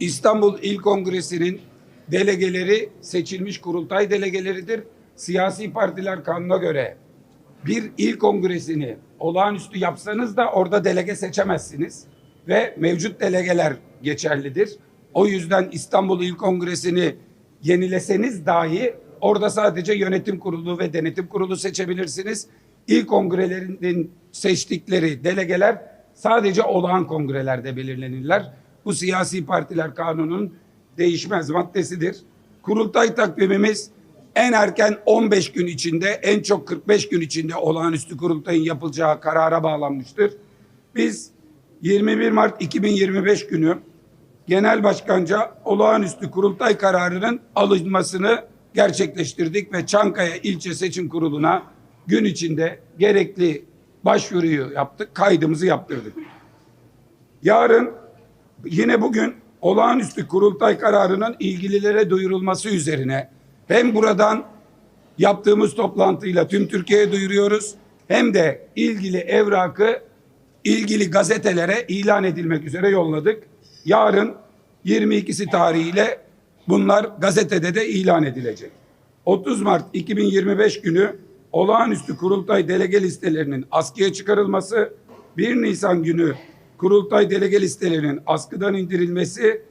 İstanbul İl Kongresi'nin delegeleri seçilmiş kurultay delegeleridir. Siyasi partiler kanuna göre bir il kongresini olağanüstü yapsanız da orada delege seçemezsiniz ve mevcut delegeler geçerlidir. O yüzden İstanbul İl Kongresi'ni yenileseniz dahi orada sadece yönetim kurulu ve denetim kurulu seçebilirsiniz. İl kongrelerinin seçtikleri delegeler sadece olağan kongrelerde belirlenirler. Bu siyasi partiler kanunun değişmez maddesidir. Kurultay takvimimiz en erken 15 gün içinde, en çok 45 gün içinde olağanüstü kurultayın yapılacağı karara bağlanmıştır. Biz 21 Mart 2025 günü Genel Başkanca olağanüstü kurultay kararının alınmasını gerçekleştirdik ve Çankaya İlçe Seçim Kurulu'na gün içinde gerekli başvuruyu yaptık, kaydımızı yaptırdık. Yarın yine bugün olağanüstü kurultay kararının ilgililere duyurulması üzerine hem buradan yaptığımız toplantıyla tüm Türkiye'ye duyuruyoruz hem de ilgili evrakı ilgili gazetelere ilan edilmek üzere yolladık. Yarın 22'si tarihiyle bunlar gazetede de ilan edilecek. 30 Mart 2025 günü olağanüstü kurultay delege listelerinin askıya çıkarılması, 1 Nisan günü kurultay delege listelerinin askıdan indirilmesi,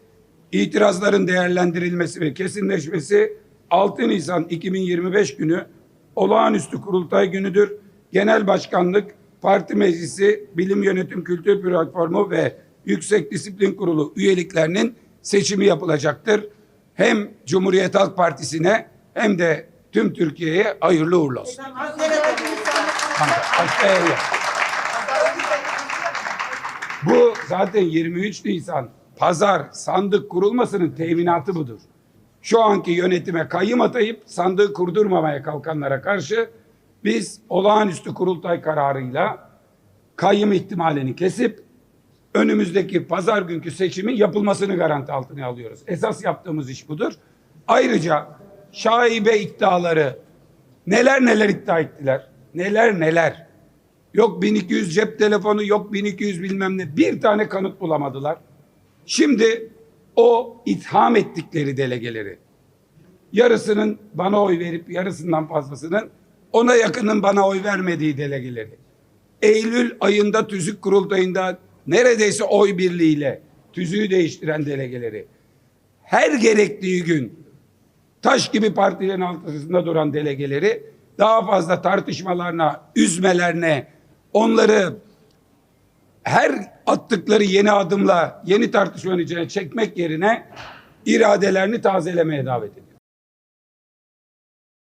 itirazların değerlendirilmesi ve kesinleşmesi 6 Nisan 2025 günü olağanüstü kurultay günüdür. Genel Başkanlık, Parti Meclisi, Bilim Yönetim Kültür Platformu ve Yüksek Disiplin Kurulu üyeliklerinin seçimi yapılacaktır. Hem Cumhuriyet Halk Partisi'ne hem de tüm Türkiye'ye hayırlı uğurlu olsun. Yer yok. Bu zaten 23 Nisan pazar sandık kurulmasının teminatı budur. Şu anki yönetime kayyım atayıp sandığı kurdurmamaya kalkanlara karşı biz olağanüstü kurultay kararıyla kayyım ihtimalini kesip önümüzdeki pazar günkü seçimin yapılmasını garanti altına alıyoruz. Esas yaptığımız iş budur. Ayrıca şaibe iddiaları neler neler iddia ettiler. Neler neler. Yok 1200 cep telefonu, yok 1200 bilmem ne. Bir tane kanıt bulamadılar. Şimdi o itham ettikleri delegeleri yarısının bana oy verip yarısından fazlasının ona yakının bana oy vermediği delegeleri. Eylül ayında tüzük kurultayında neredeyse oy birliğiyle tüzüğü değiştiren delegeleri. Her gerektiği gün taş gibi partilerin altında duran delegeleri daha fazla tartışmalarına, üzmelerine, onları her attıkları yeni adımla yeni tartışmanın içine çekmek yerine iradelerini tazelemeye davet ediyor.